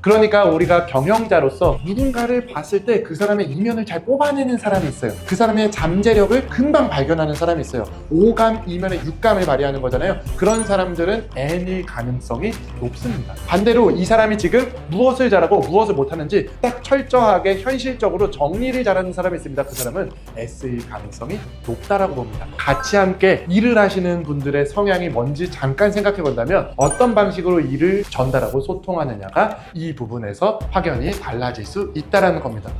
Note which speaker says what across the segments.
Speaker 1: 그러니까 우리가 경영자로서 누군가를 봤을 때 그 사람의 이면을 잘 뽑아내는 사람이 있어요. 그 사람의 잠재력을 금방 발견하는 사람이 있어요. 오감, 이면의 육감을 발휘하는 거잖아요. 그런 사람들은 N일 가능성이 높습니다. 반대로 이 사람이 지금 무엇을 잘하고 무엇을 못하는지 딱 철저하게 현실적으로 정리를 잘하는 사람이 있습니다. 그 사람은 S일 가능성이 높다라고 봅니다. 같이 함께 일을 하시는 분들의 성향이 뭔지 잠깐 생각해 본다면 어떤 방식으로 일을 전달하고 소통하느냐가 이 부분에서 확연히 달라질 수 있다라는 겁니다.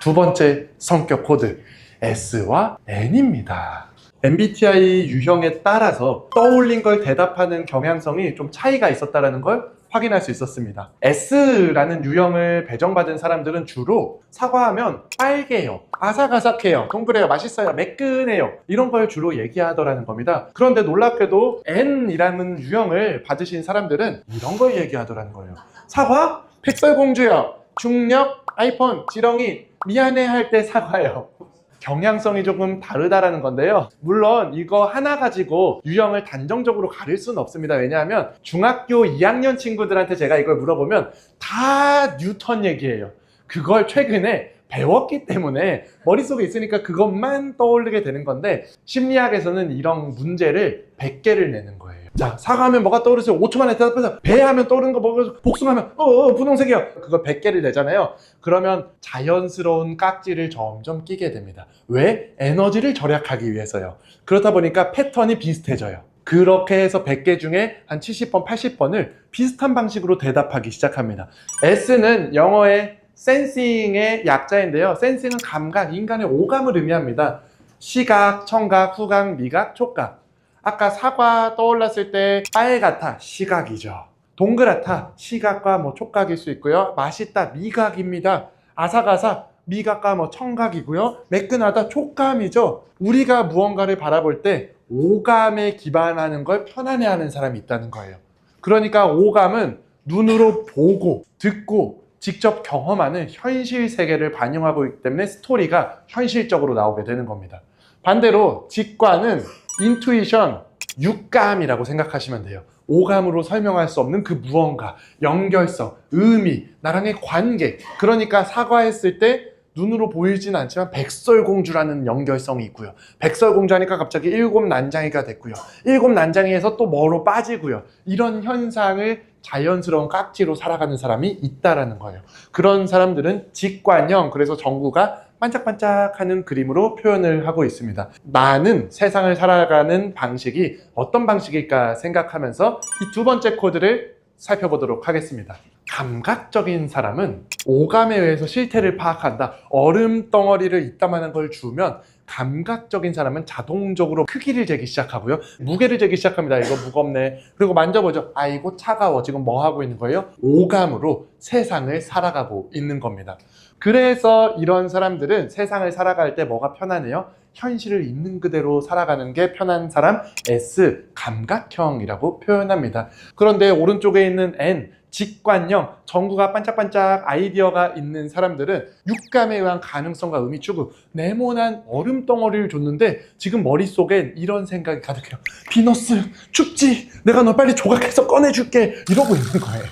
Speaker 1: 두 번째 성격 코드 S와 N입니다. MBTI 유형에 따라서 떠올린 걸 대답하는 경향성이 좀 차이가 있었다는 걸 확인할 수 있었습니다. S라는 유형을 배정받은 사람들은 주로 사과하면 빨개요, 아삭아삭해요, 동그래요, 맛있어요, 매끈해요 이런 걸 주로 얘기하더라는 겁니다. 그런데 놀랍게도 N이라는 유형을 받으신 사람들은 이런 걸 얘기하더라는 거예요. 사과? 백설공주요. 중력? 아이폰? 지렁이? 미안해 할 때 사과요. 경향성이 조금 다르다라는 건데요. 물론 이거 하나 가지고 유형을 단정적으로 가릴 수는 없습니다. 왜냐하면 중학교 2학년 친구들한테 제가 이걸 물어보면 다 뉴턴 얘기예요. 그걸 최근에 배웠기 때문에 머릿속에 있으니까 그것만 떠오르게 되는 건데 심리학에서는 이런 문제를 100개를 내는 거예요. 자, 사과하면 뭐가 떠오르세요? 5초 만에 대답해서 배 하면 떠오르는 거 뭐가 복숭아하면 어, 어 분홍색이요. 그걸 100개를 내잖아요. 그러면 자연스러운 깍지를 점점 끼게 됩니다. 왜? 에너지를 절약하기 위해서요. 그러다 보니까 패턴이 비슷해져요. 그렇게 해서 100개 중에 한 70번, 80번을 비슷한 방식으로 대답하기 시작합니다. S는 영어의 센싱의 약자인데요. 센싱은 감각, 인간의 오감을 의미합니다. 시각, 청각, 후각, 미각, 촉각. 아까 사과 떠올랐을 때 빨갛다, 시각이죠. 동그랗다, 시각과 뭐 촉각일 수 있고요. 맛있다, 미각입니다. 아삭아삭, 미각과 뭐 청각이고요. 매끈하다, 촉감이죠. 우리가 무언가를 바라볼 때 오감에 기반하는 걸 편안해하는 사람이 있다는 거예요. 그러니까 오감은 눈으로 보고 듣고 직접 경험하는 현실 세계를 반영하고 있기 때문에 스토리가 현실적으로 나오게 되는 겁니다. 반대로 직관은 인투이션, 육감이라고 생각하시면 돼요. 오감으로 설명할 수 없는 그 무언가, 연결성, 의미, 나랑의 관계. 그러니까 사과했을 때 눈으로 보이진 않지만 백설공주라는 연결성이 있고요. 백설공주 하니까 갑자기 일곱 난장이가 됐고요. 일곱 난장이에서 또 뭐로 빠지고요. 이런 현상을 자연스러운 깍지로 살아가는 사람이 있다라는 거예요. 그런 사람들은 직관형, 그래서 정구가 반짝반짝하는 그림으로 표현을 하고 있습니다. 나는 세상을 살아가는 방식이 어떤 방식일까 생각하면서 이 두 번째 코드를 살펴보도록 하겠습니다. 감각적인 사람은 오감에 의해서 실태를 파악한다. 얼음 덩어리를 이따만한 걸 주면 감각적인 사람은 자동적으로 크기를 재기 시작하고요. 무게를 재기 시작합니다. 이거 무겁네. 그리고 만져보죠. 아이고 차가워. 지금 뭐 하고 있는 거예요? 오감으로 세상을 살아가고 있는 겁니다. 그래서 이런 사람들은 세상을 살아갈 때 뭐가 편하네요? 현실을 있는 그대로 살아가는 게 편한 사람 S 감각형이라고 표현합니다. 그런데 오른쪽에 있는 N 직관형, 전구가 반짝반짝 아이디어가 있는 사람들은 육감에 의한 가능성과 의미 추구, 네모난 얼음 덩어리를 줬는데 지금 머릿속엔 이런 생각이 가득해요. 비너스, 춥지? 내가 너 빨리 조각해서 꺼내줄게. 이러고 있는 거예요.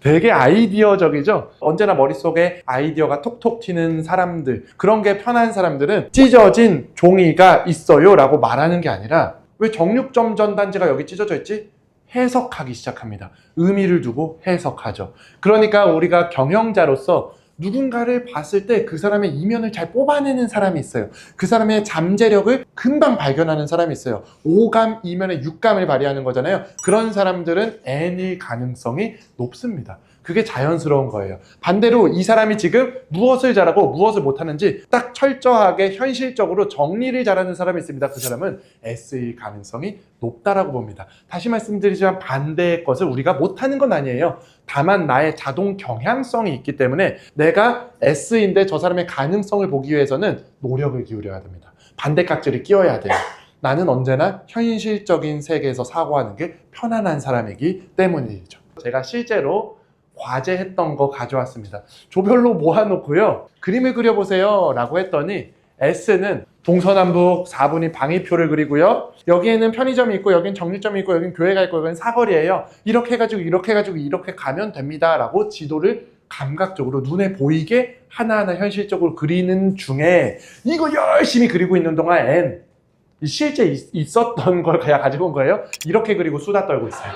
Speaker 1: 되게 아이디어적이죠? 언제나 머릿속에 아이디어가 톡톡 튀는 사람들, 그런 게 편한 사람들은 찢어진 종이가 있어요 라고 말하는 게 아니라 왜 정육점 전단지가 여기 찢어져 있지? 해석하기 시작합니다. 의미를 두고 해석하죠. 그러니까 우리가 경영자로서 누군가를 봤을 때 그 사람의 이면을 잘 뽑아내는 사람이 있어요. 그 사람의 잠재력을 금방 발견하는 사람이 있어요. 오감, 이면의 육감을 발휘하는 거잖아요. 그런 사람들은 N일 가능성이 높습니다. 그게 자연스러운 거예요. 반대로 이 사람이 지금 무엇을 잘하고 무엇을 못하는지 딱 철저하게 현실적으로 정리를 잘하는 사람이 있습니다. 그 사람은 S일 가능성이 높다라고 봅니다. 다시 말씀드리지만 반대의 것을 우리가 못하는 건 아니에요. 다만 나의 자동 경향성이 있기 때문에 내가 S인데 저 사람의 가능성을 보기 위해서는 노력을 기울여야 됩니다. 반대 깍지를 끼워야 돼요. 나는 언제나 현실적인 세계에서 사고하는 게 편안한 사람이기 때문이죠. 제가 실제로 과제했던 거 가져왔습니다. 조별로 모아놓고요. 그림을 그려보세요. 라고 했더니 S는 동서남북 4분이 방위표를 그리고요. 여기에는 편의점이 있고, 여긴 정류점이 있고, 여긴 교회가 있고, 여긴 사거리예요. 이렇게 해가지고, 이렇게 해가지고, 이렇게 가면 됩니다. 라고 지도를 감각적으로 눈에 보이게 하나하나 현실적으로 그리는 중에 이거 열심히 그리고 있는 동안 N 이 실제 있- 있었던 걸 그냥 가지고 온 거예요. 이렇게 그리고 수다 떨고 있어요.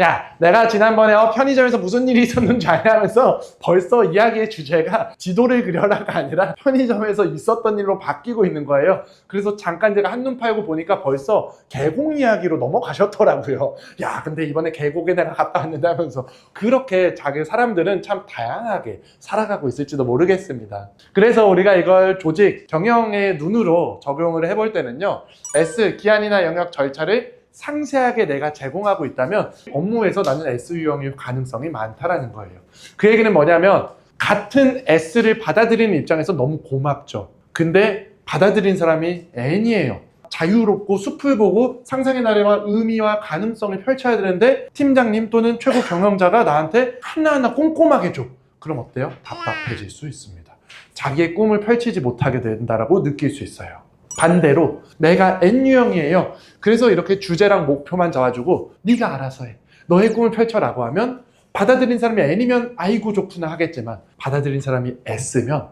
Speaker 1: 야, 내가 지난번에 어, 편의점에서 무슨 일이 있었는지 아냐 하면서 벌써 이야기의 주제가 지도를 그려라가 아니라 편의점에서 있었던 일로 바뀌고 있는 거예요. 그래서 잠깐 제가 한눈 팔고 보니까 벌써 계곡 이야기로 넘어가셨더라고요. 야, 근데 이번에 계곡에 내가 갔다 왔는데 하면서 그렇게 자기 사람들은 참 다양하게 살아가고 있을지도 모르겠습니다. 그래서 우리가 이걸 조직 경영의 눈으로 적용을 해볼 때는요. S 기한이나 영역 절차를 상세하게 내가 제공하고 있다면 업무에서 나는 S 유형일 가능성이 많다라는 거예요. 그 얘기는 뭐냐면 같은 S를 받아들이는 입장에서 너무 고맙죠. 근데 받아들인 사람이 N이에요. 자유롭고 숲을 보고 상상의 나래와 의미와 가능성을 펼쳐야 되는데 팀장님 또는 최고 경영자가 나한테 하나하나 꼼꼼하게 줘. 그럼 어때요? 답답해질 수 있습니다. 자기의 꿈을 펼치지 못하게 된다라고 느낄 수 있어요. 반대로 내가 N유형이에요. 그래서 이렇게 주제랑 목표만 잡아주고 네가 알아서 해. 너의 꿈을 펼쳐라고 하면 받아들인 사람이 N이면 아이고 좋구나 하겠지만 받아들인 사람이 S면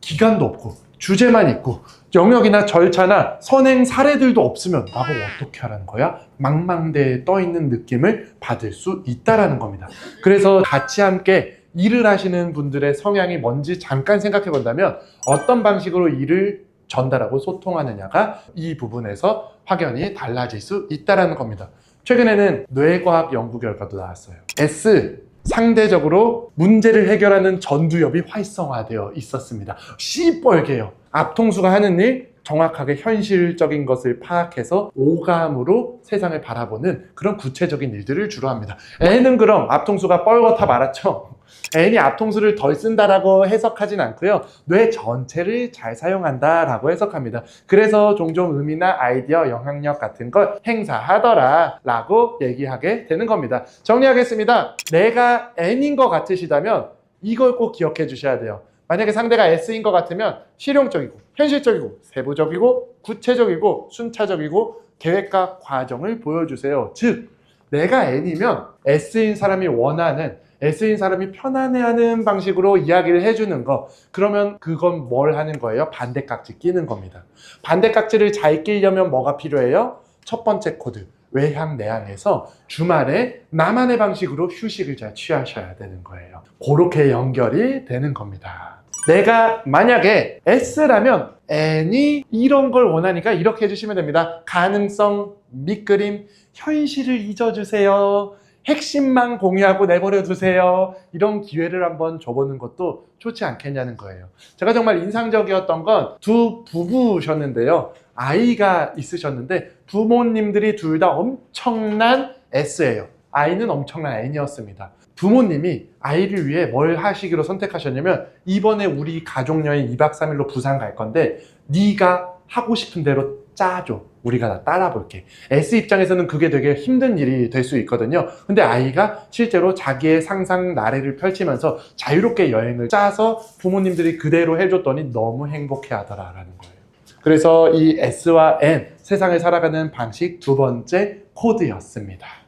Speaker 1: 기간도 없고 주제만 있고 영역이나 절차나 선행 사례들도 없으면 나보고 어떻게 하라는 거야? 망망대해 떠 있는 느낌을 받을 수 있다라는 겁니다. 그래서 같이 함께 일을 하시는 분들의 성향이 뭔지 잠깐 생각해 본다면 어떤 방식으로 일을 전달하고 소통하느냐가 이 부분에서 확연히 달라질 수 있다라는 겁니다. 최근에는 뇌과학 연구 결과도 나왔어요. S 상대적으로 문제를 해결하는 전두엽이 활성화되어 있었습니다. 시뻘개요. 앞통수가 하는 일 정확하게 현실적인 것을 파악해서 오감으로 세상을 바라보는 그런 구체적인 일들을 주로 합니다. N은 그럼 앞통수가 뻘겋다 말았죠. N이 앞통수를 덜 쓴다라고 해석하진 않고요. 뇌 전체를 잘 사용한다라고 해석합니다. 그래서 종종 의미나 아이디어, 영향력 같은 걸 행사하더라라고 얘기하게 되는 겁니다. 정리하겠습니다. 내가 N인 것 같으시다면 이걸 꼭 기억해 주셔야 돼요. 만약에 상대가 S인 것 같으면 실용적이고 현실적이고 세부적이고 구체적이고 순차적이고 계획과 과정을 보여주세요. 즉 내가 N이면 S인 사람이 원하는 S인 사람이 편안해하는 방식으로 이야기를 해주는 거 그러면 그건 뭘 하는 거예요? 반대깍지 끼는 겁니다. 반대깍지를 잘 끼려면 뭐가 필요해요? 첫 번째 코드 외향 내향에서 주말에 나만의 방식으로 휴식을 잘 취하셔야 되는 거예요. 그렇게 연결이 되는 겁니다. 내가 만약에 S라면 N이 이런 걸 원하니까 이렇게 해주시면 됩니다. 가능성, 밑그림, 현실을 잊어주세요. 핵심만 공유하고 내버려 두세요. 이런 기회를 한번 줘보는 것도 좋지 않겠냐는 거예요. 제가 정말 인상적이었던 건 두 부부셨는데요. 아이가 있으셨는데 부모님들이 둘 다 엄청난 S예요. 아이는 엄청난 N이었습니다. 부모님이 아이를 위해 뭘 하시기로 선택하셨냐면 이번에 우리 가족 여행 2박 3일로 부산 갈 건데 네가 하고 싶은 대로 짜줘. 우리가 다 따라 볼게. S 입장에서는 그게 되게 힘든 일이 될 수 있거든요. 근데 아이가 실제로 자기의 상상 나래를 펼치면서 자유롭게 여행을 짜서 부모님들이 그대로 해줬더니 너무 행복해 하더라라는 거예요. 그래서 이 S와 N, 세상을 살아가는 방식 두 번째 코드였습니다.